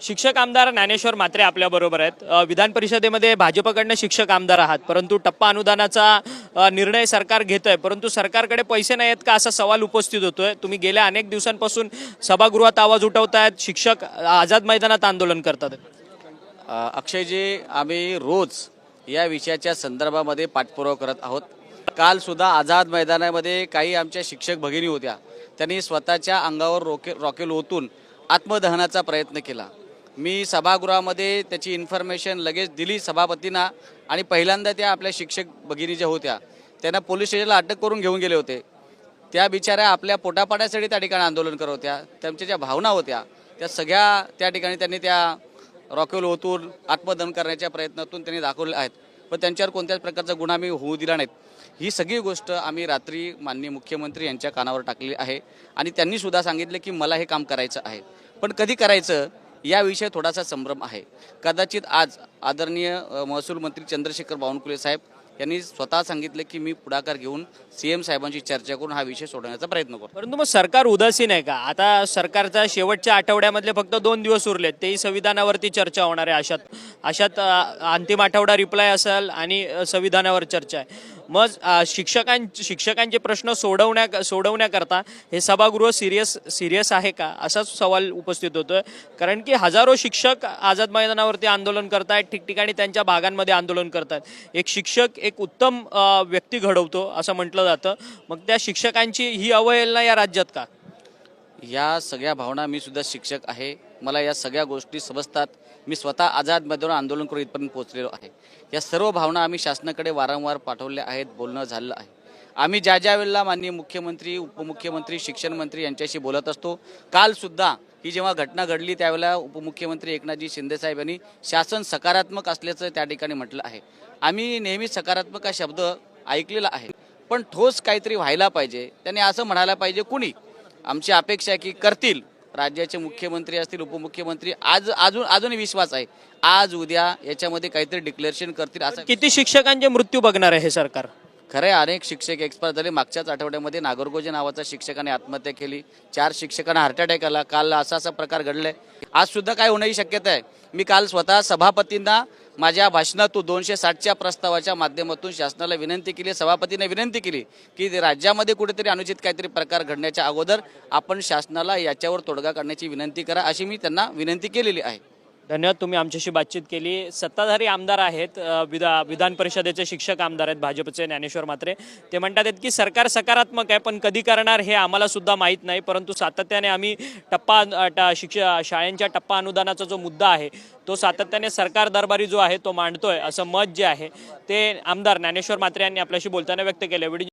शिक्षक आमदार ज्ञानेश्वर मात्रे आपल्या बरोबर आहेत. विधान परिषदेमध्ये भाजपकडनं शिक्षक आमदार आहात परंतु टप्पा अनुदानाचा निर्णय सरकार घेत आहे परंतु सरकारकडे पैसे नाही आहेत का असा सवाल उपस्थित होतोय. तुम्ही गेल्या अनेक दिवसांपासून सभागृहात आवाज उठवतायत शिक्षक आझाद मैदानात आंदोलन करतात. अक्षयजी आम्ही रोज या विषयाच्या संदर्भामध्ये पाठपुरावा करत आहोत. काल सुद्धा आझाद मैदानामध्ये काही आमच्या शिक्षक भगिनी होत्या. त्यांनी स्वतःच्या अंगावर रोके रॉकेल ओतून आत्मदहनाचा प्रयत्न केला. मी सभागृहामध्ये त्याची इन्फॉर्मेशन लगेच दिली सभापतींना आणि पहिल्यांदा त्या आपल्या शिक्षक भगिनी ज्या होत्या त्यांना पोलीस स्टेशनला अटक करून घेऊन गेले होते. त्या बिचाऱ्या आपल्या पोटापाड्यासाठी त्या ठिकाणी आंदोलन करत होत्या. त्यांच्या ज्या भावना होत्या त्या सगळ्या त्या ठिकाणी त्यांनी त्या रॉकेल ओतून आत्मदहन करण्याच्या प्रयत्नातून त्यांनी दाखवले आहेत. पण त्यांच्यावर कोणत्याच प्रकारचा गुन्हा आम्ही होऊ दिला नाहीत. ही सगळी गोष्ट आम्ही रात्री माननीय मुख्यमंत्री यांच्या कानावर टाकली आहे आणि त्यांनी सुद्धा सांगितलं की मला हे काम करायचं आहे. पण कधी करायचं? याविषयी थोडासा संभ्रम आहे. कदाचित आज आदरणीय महसूल मंत्री चंद्रशेखर बावनकुले साहेब यांनी स्वतः सांगितलं की मी पुढाकार घेऊन सी एम साहेबांची चर्चा करून हा विषय सोडवण्याचा प्रयत्न करतो. परंतु मग सरकार उदासीन आहे का? आता सरकारचा शेवटच्या आठवड्यामधले फक्त दोन दिवस उरलेत तेही संविधानावरती चर्चा होणार आहे अशात. अशात अंतिम आठवडा रिप्लाय असेल आणि संविधानावर चर्चा आहे. मग शिक्षकां शिक्षकांचे प्रश्न सोडवण्या सोडवण्याकरता हे सभागृह सिरियस सिरियस आहे का? असाच सवाल उपस्थित होतोय. कारण की हजारो शिक्षक आझाद मैदानावरती आंदोलन करतायत ठिकठिकाणी त्यांच्या भागांमध्ये आंदोलन करतात एक शिक्षक एक उत्तम व्यक्ती घडवतो असं म्हटलं जातं. मग त्या शिक्षकांची ही अवहेलना या राज्यात का? या सगळ्या भावना मी सुद्धा शिक्षक आहे. मला या सगळ्या गोष्टी समजतात. मी स्वतः आझाद मैदानावर आंदोलन करून इथपर्यंत पोहोचलेलो आहे. या सर्व भावना आम्ही शासनाकडे वारंवार पाठवल्या आहेत बोलणं झालं आहे. आम्ही ज्या ज्या वेळेला माननीय मुख्यमंत्री उपमुख्यमंत्री शिक्षण मंत्री यांच्याशी बोलत असतो कालसुद्धा ही जेव्हा घटना घडली त्यावेळेला उपमुख्यमंत्री एकनाथजी शिंदेसाहेब यांनी शासन सकारात्मक असल्याचं त्या ठिकाणी म्हटलं आहे. आम्ही नेहमी सकारात्मक हा शब्द ऐकलेला आहे पण ठोस काहीतरी व्हायला पाहिजे. त्यांनी असं म्हणायला पाहिजे कुणी? आमची अपेक्षा आहे की करतील. राज्याचे मुख्यमंत्री असतील उपमुख्यमंत्री आज अजून अजूनही विश्वास आहे. आज उद्या याच्यामध्ये काहीतरी डिक्लेरेशन करतील असं किती शिक्षकांचे मृत्यू बघणार आहे हे सरकार? खरे अनेक शिक्षक एक्सपायर झाले. मागच्याच आठवड्यामध्ये नागरगोजे नावाचा शिक्षकाने आत्महत्या केली. चार शिक्षकांना हार्ट अटॅक आला. काल असा असा प्रकार घडलाय. आज सुद्धा काय होण्याची शक्यता आहे. मी काल स्वतः सभापतींना माझ्या भाषणातून दोनशे साठच्या प्रस्तावाच्या माध्यमातून शासनाला विनंती केली सभापतीने विनंती केली की राज्यामध्ये कुठेतरी अनुचित काहीतरी प्रकार घडण्याच्या अगोदर आपण शासनाला याच्यावर तोडगा काढण्याची विनंती करा अशी मी त्यांना विनंती केलेली आहे. धन्यवाद तुम्ही आमच्याशी बातचीत केली. सत्ताधारी आमदार आहेत विधा विधान परिषदेचे शिक्षक आमदार आहेत भाजपचे ज्ञानेश्वर मात्रे ते म्हणतात आहेत की सरकार सकारात्मक आहे पण कधी करणार हे आम्हाला सुद्धा माहीत नाही परंतु सातत्याने आम्ही टप्पा ट- शिक्ष शाळेंच्या टप्पा अनुदानाचा जो मुद्दा आहे तो सातत्याने सरकार दरबारी जो आहे तो मांडतोय असं मत जे आहे ते आमदार ज्ञानेश्वर मात्रे यांनी आपल्याशी बोलताना व्यक्त केलं.